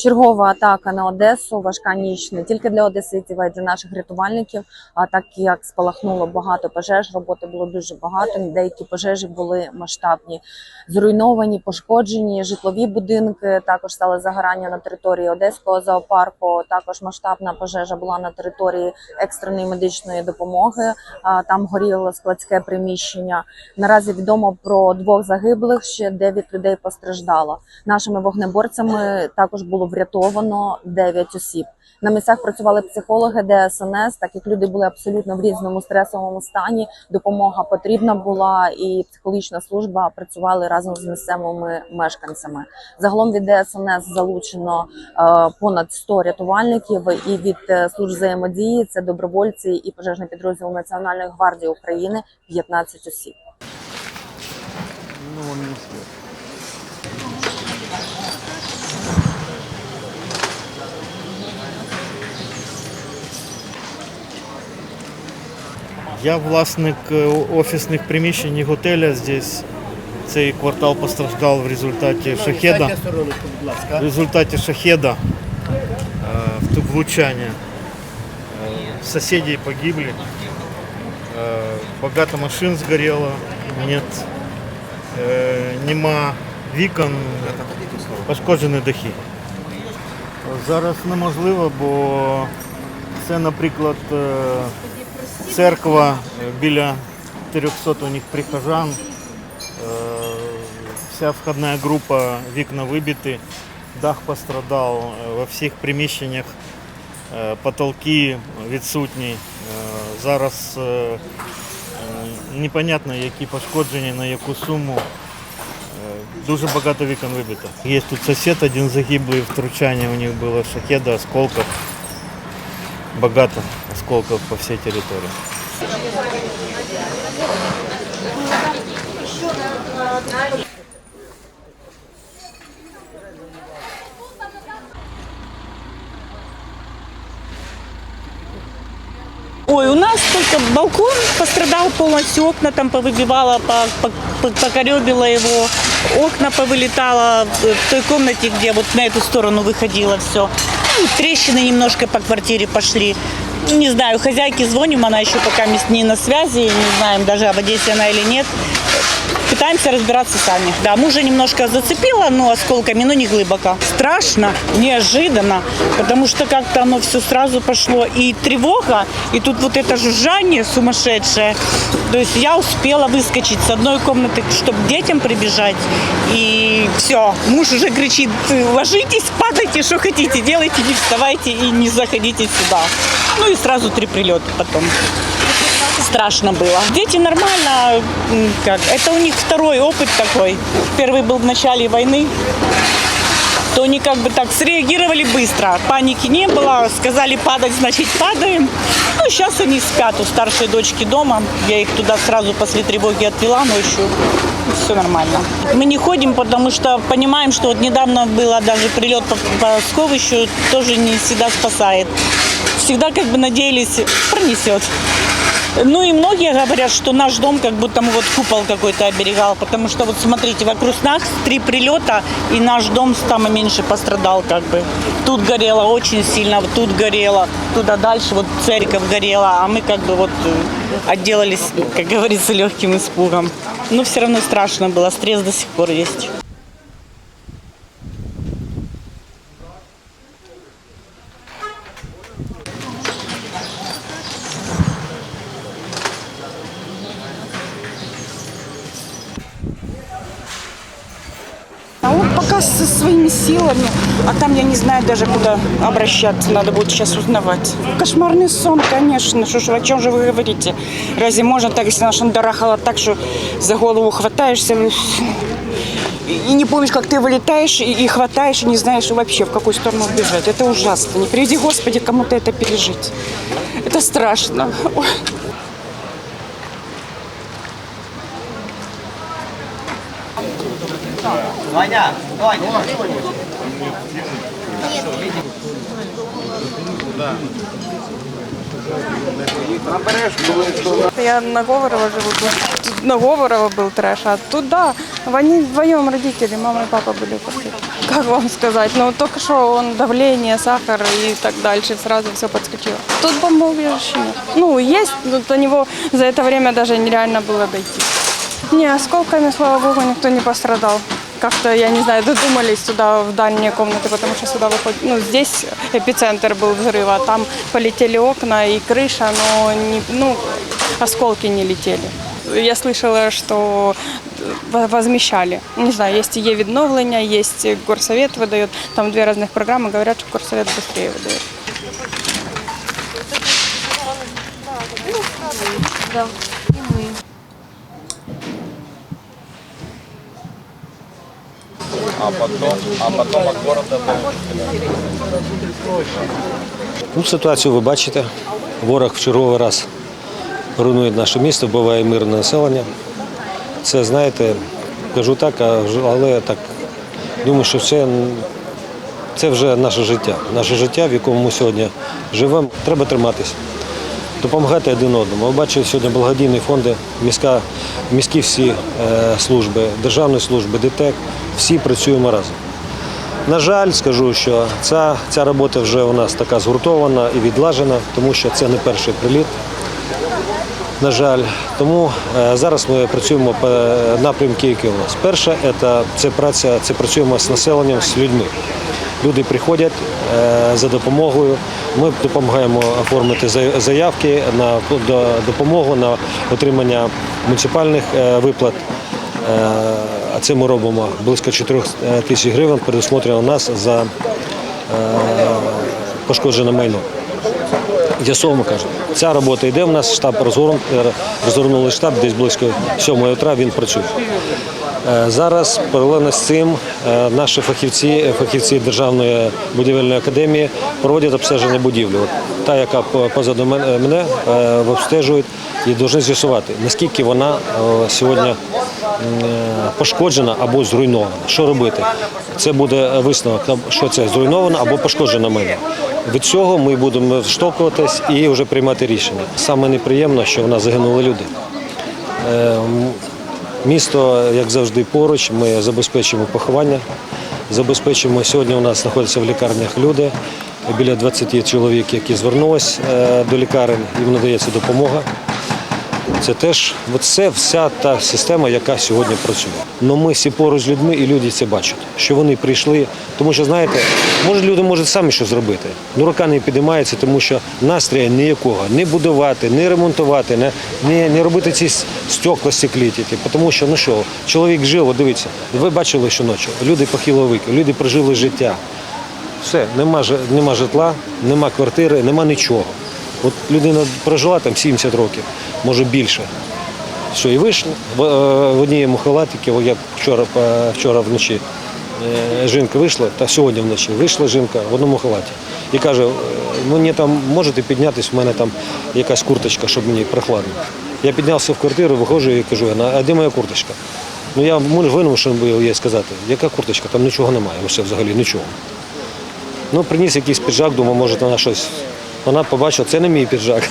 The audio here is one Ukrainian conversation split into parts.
Чергова атака на Одесу, важка ніч не тільки для одеситів, а й для наших рятувальників. А так як спалахнуло багато пожеж, роботи було дуже багато. Деякі пожежі були масштабні, зруйновані, пошкоджені житлові будинки. Також стали загорання на території Одеського зоопарку. Також масштабна пожежа була на території екстреної медичної допомоги. Там горіло складське приміщення. Наразі відомо про двох загиблих. Ще дев'ять людей постраждало. Нашими вогнеборцями також було врятовано 9 осіб. На місцях працювали психологи ДСНС, так як люди були абсолютно в різному стресовому стані. Допомога потрібна була, і психологічна служба працювали разом з місцевими мешканцями. Загалом від ДСНС залучено е, понад 100 рятувальників, і від е, служб взаємодії це добровольці і пожежний підрозділ Національної гвардії України 15 осіб. Ну, не Я власник е, офісних приміщень і готеля здесь. Цей квартал постраждав в результаті шахеда. В результаті шахеда е, влучання. Е, Соседи погибли. Багато машин згорело. Нет нема вікон, пошкоджені дахи. Зараз неможливо, бо це, наприклад, церква е, біля 300 у них прихожан. Е, Вся входна група, вікна вибиті, дах пострадав, е, во всіх приміщеннях потолки відсутні. Зараз непонятно, які пошкодження, на яку суму. Дуже багато вікон вибито. Є тут сусід, один загиблий, втручання у них було шахеда, осколків. Багато осколків по всій території. Ой, у нас только балкон пострадал полностью, окна там повыбивало, по- по- по- покоребило его, окна повылетало в той комнате, где вот на эту сторону выходило все. Трещины немножко по квартире пошли. Не знаю, хозяйке звоним, она еще пока не на связи, не знаем даже, об Одессе она или нет. Пытаемся разбираться сами. Да, мужа немножко зацепило, но осколками, но не глубоко. Страшно, неожиданно, потому что как-то оно все сразу пошло. И тревога, и тут вот это жужжание сумасшедшее. То есть я успела выскочить с одной комнаты, чтобы детям прибежать. И все, муж уже кричит, ложитесь, падайте, что хотите, делайте, не вставайте и не заходите сюда. Ну и сразу три прилета потом страшно было. Дети нормально, как, это у них второй опыт такой. Первый был в начале войны, то они как бы так среагировали быстро. Паники не было, сказали падать, значит падаем. Ну, сейчас они спят у старшей дочки дома. Я их туда сразу после тревоги отвела ночью. Все нормально. Мы не ходим, потому что понимаем, что вот недавно было даже прилет по, по Сковищу, тоже не всегда спасает. Всегда как бы надеялись, пронесет. Ну и многие говорят, что наш дом как будто мы вот купол какой-то оберегал, потому что вот смотрите, вокруг нас три прилета, и наш дом самый меньше пострадал как бы. Тут горело очень сильно, вот тут горело, туда дальше вот церковь горела, а мы как бы вот э, отделались, как говорится, легким испугом. Но все равно страшно было, стресс до сих пор есть. А он пока со своими силами, а там я не знаю даже куда обращаться, надо будет сейчас узнавать. Кошмарный сон, конечно, что ж, о чем же вы говорите? Разве можно так, если она шандарахала так, что за голову хватаешься и не помнишь, как ты вылетаешь и, и хватаешь, и не знаешь вообще, в какую сторону бежать. Это ужасно. Не приведи, Господи, кому-то это пережить. Это страшно. Ваня, Ваня. Я на Говорова живу. На Говорова был трэш, а тут да, они вдвоем родители, мама и папа были. как вам сказать, ну только что он давление, сахар и так дальше, сразу все подскочило. Тут бомбоубежище нет. Ну, есть, но до него за это время даже нереально было дойти. Не, осколками, слава богу, никто не пострадал. Как-то, я не знаю, додумались сюда в дальние комнаты, потому что сюда выходит, ну, здесь эпицентр был взрыва, там полетели окна и крыша, но не, ну, осколки не летели. Я слышала, что э, возмещали. Не знаю, есть є відновлення, есть горсовет выдает. Там две разных программы, говорят, что горсовет быстрее выдает. Ну, ситуацію ви бачите. Ворог в черговий раз руйнує наше місто, вбиває мирне населення. Це, знаєте, кажу так, а але так думаю, що це, це вже наше життя. Наше життя, в якому ми сьогодні живемо. Треба триматися, допомагати один одному. Ви бачите, сьогодні благодійні фонди, міська, міські всі е, служби, державні служби, ДТЕК, всі працюємо разом. На жаль, скажу, що ця, ця робота вже у нас така згуртована і відлажена, тому що це не перший приліт. На жаль, тому е, зараз ми працюємо по напрямки, які у нас. Перше, це, це праця, це працюємо з населенням, з людьми. Люди приходять е, за допомогою. Ми допомагаємо оформити заявки на допомогу на отримання муніципальних е, виплат. Е, А це ми робимо близько 4 тисяч гривень, передусмотрено нас за е, пошкоджене майно. З'ясовуємо, кажемо. Ця робота йде. У нас штаб е, розгорнули штаб, десь близько 7 утра він працює. Е, Зараз паралельно з цим е, наші фахівці, фахівці Державної будівельної академії проводять обстеження будівлі. От та, яка по- позаду мен- мене е, обстежують і повинні з'ясувати, наскільки вона е, сьогодні е, пошкоджена або зруйнована. Що робити? Це буде висновок, що це зруйновано або пошкоджено мене. Від цього ми будемо штовхуватись і вже приймати рішення. Саме неприємно, що в нас загинули люди. Е, Місто, як завжди, поруч. Ми забезпечуємо поховання. Забезпечуємо сьогодні. У нас знаходяться в лікарнях люди. Біля 20 чоловік, які звернулись е, до лікарень, їм надається допомога. Це теж це вся та система, яка сьогодні працює. Но ми всі поруч з людьми, і люди це бачать, що вони прийшли. Тому що, знаєте, може люди можуть самі щось зробити. Ну рука не підіймається, тому що настрою ніякого не будувати, не ремонтувати, не, не, не робити ці стекла стекліті. Тому що, ну що, чоловік жив, от дивіться, ви бачили щоночі, люди похилого віку, люди прожили життя. Все, нема, нема житла, нема квартири, нема нічого. От людина прожила там 70 років, може більше. Все, і вийшли. В, е, в одній халатики, я вчора, е, вчора вночі е, жінка вийшла, та сьогодні вночі вийшла жінка в одному халаті. І каже, «Е, мені там можете піднятися, в мене там якась курточка, щоб мені прохладно. Я піднявся в квартиру, виходжу і кажу, а де моя курточка? Ну я вимушений був їй сказати, яка курточка, там нічого немає, взагалі нічого. Ну, приніс якийсь піджак, думаю, може вона щось. Вона побачила, це не мій піджак.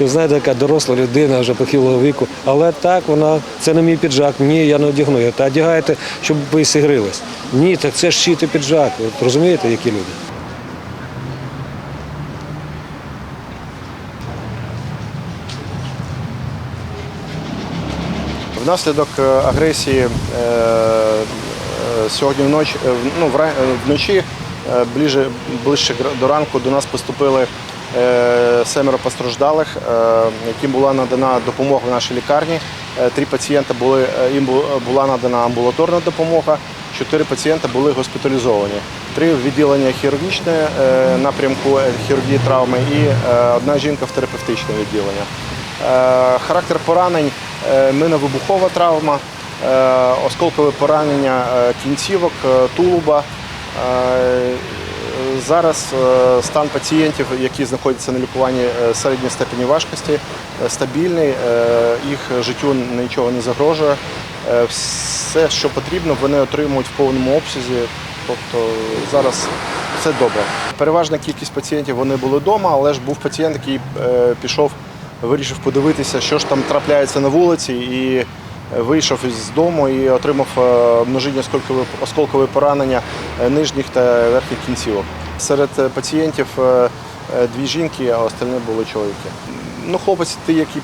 І знаєте, така доросла людина вже похилого віку. Але так, вона, це не мій піджак, ні, я не одягну. Та одягаєте, щоб ви сигрились. Ні, так це ж чий піджак. От розумієте, які люди? Внаслідок е, агресії е, е, сьогодні вночі, е, ну, вночі ближче, ближче до ранку до нас поступили е, семеро постраждалих, е, яким була надана допомога в нашій лікарні. Е, Три пацієнти були, е, їм була надана амбулаторна допомога, чотири пацієнти були госпіталізовані. Три відділення хірургічне е, напрямку е, хірургії травми і е, одна жінка в терапевтичне відділення. Е, Характер поранень е, миновибухова травма, е, осколкове поранення е, кінцівок, е, тулуба. Зараз е, стан пацієнтів, які знаходяться на лікуванні е, середньої степені важкості, е, стабільний, їх життю нічого не загрожує. Все, що потрібно, вони отримують в повному обсязі. Тобто зараз все добре. Переважна кількість пацієнтів вони були вдома, але ж був пацієнт, який пішов, вирішив подивитися, що ж там трапляється на вулиці, і вийшов із дому і отримав е, множинні осколкові поранення е, нижніх та верхніх кінцівок. Серед е, пацієнтів дві жінки, а остальні були чоловіки. Ну, хлопець, той, який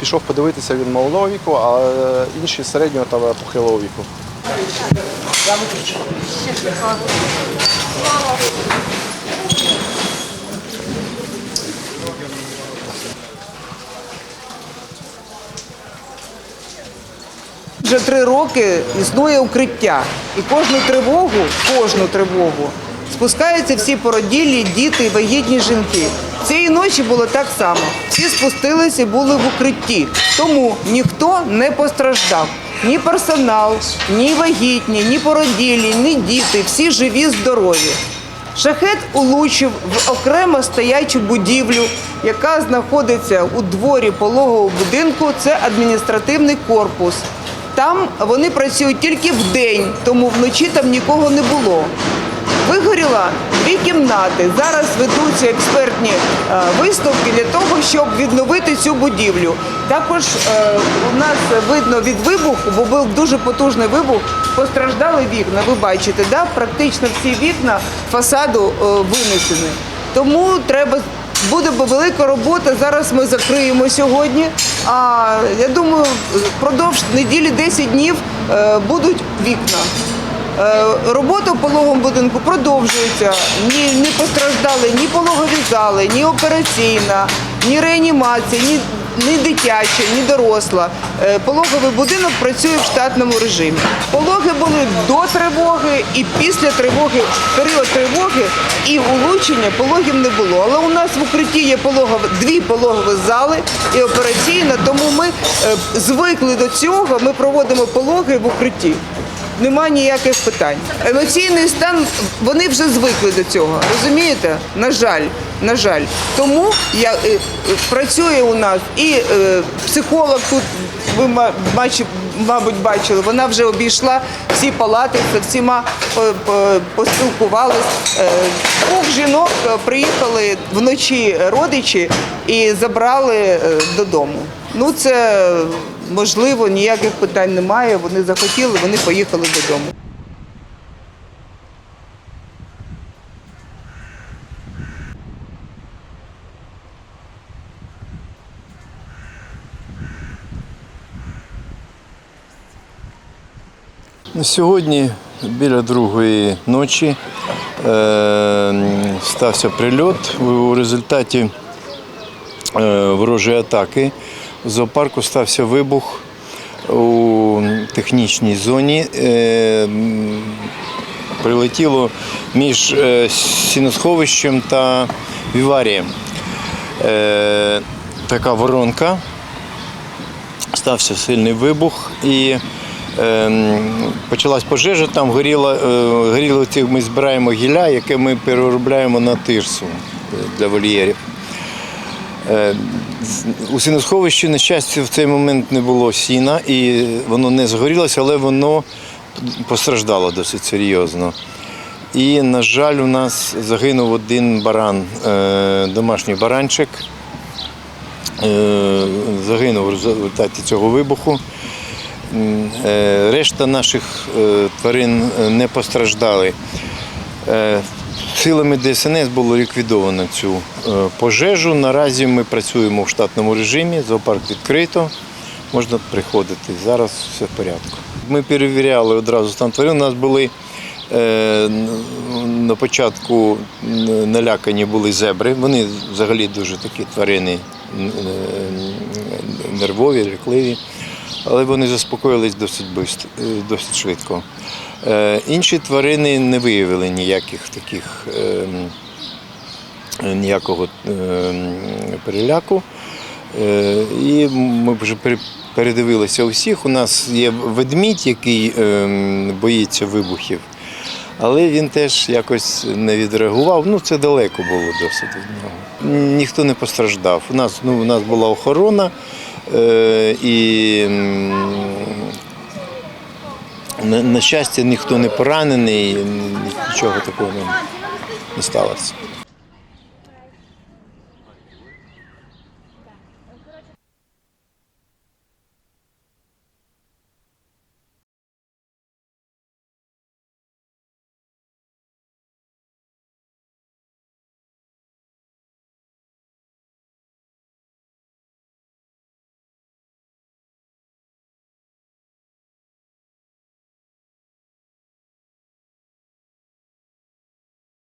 пішов подивитися, він молодого віку, а інші середнього та похилого віку. Вже три роки існує укриття. І кожну тривогу, кожну тривогу спускаються всі породілі, діти, вагітні жінки. Цієї ночі було так само. Всі спустилися і були в укритті. Тому ніхто не постраждав. Ні персонал, ні вагітні, ні породілі, ні діти. Всі живі, здорові. Шахет улучив в окремо стоячу будівлю, яка знаходиться у дворі пологового будинку. Це адміністративний корпус. Там вони працюють тільки в день, тому вночі там нікого не було. Вигоріло дві кімнати. Зараз ведуться експертні е, висновки для того, щоб відновити цю будівлю. Також е, у нас видно від вибуху, бо був дуже потужний вибух, постраждали вікна. Ви бачите, да? практично всі вікна фасаду е, винесені. Тому треба буде велика робота. Зараз ми закриємо сьогодні. А я думаю, впродовж неділі 10 днів е, будуть вікна. Е, Робота в пологовому будинку продовжується. Ні, не постраждали ні пологові зали, ні операційна, ні реанімація, ні, ні дитяча, ні доросла. Е, Пологовий будинок працює в штатному режимі. Пологи були до тривоги і після тривоги, період тривоги і улучшення пологів не було. Але у нас в укритті є пологові, дві пологові зали і операційна, тому ми е, звикли до цього. Ми проводимо пологи в укритті. Нема ніяких питань. Емоційний стан, вони вже звикли до цього. Розумієте? На жаль, на жаль. Тому я, е, е, працює у нас і е, психолог тут, ви мабуть, бачили, вона вже обійшла всі палати, з всіма по- по- поспілкувалась. Е, Двох жінок приїхали вночі родичі і забрали додому. Ну це можливо, ніяких питань немає. Вони захотіли, вони поїхали додому. Сьогодні біля другої ночі е, стався прильот. У результаті е, ворожої атаки в зоопарку стався вибух у технічній зоні. Е, прилетіло між е, сіносховищем та віварієм. Е, така воронка стався сильний вибух і почалась пожежа, там горіло, е, горіло ми збираємо гілля, яке ми переробляємо на тирсу е, для вольєрів. Е, У сіносховищі, на щастя, в цей момент не було сіна і воно не згорілося, але воно постраждало досить серйозно. І, на жаль, у нас загинув один баран, домашній баранчик. Загинув в результаті цього вибуху. Е, Решта наших е, тварин е, не постраждали. Силами ДСНС було ліквідовано цю пожежу. Наразі ми працюємо в штатному режимі, зоопарк відкрито, можна приходити. Зараз все в порядку. Ми перевіряли одразу стан тварин. У нас були на початку налякані були зебри. Вони взагалі дуже такі тварини нервові, лякливі. Але вони заспокоїлись досить е, досить швидко. Е, Інші тварини не виявили ніяких таких ем, ніякого ем, переляку. Е, І ми вже передивилися усіх. У нас є ведмідь, який ем, боїться вибухів, але він теж якось не відреагував. Ну, це далеко було досить від нього. Ніхто не постраждав. У нас, ну, у нас була охорона і. на, щастя, ніхто не поранений, нічого такого не сталося.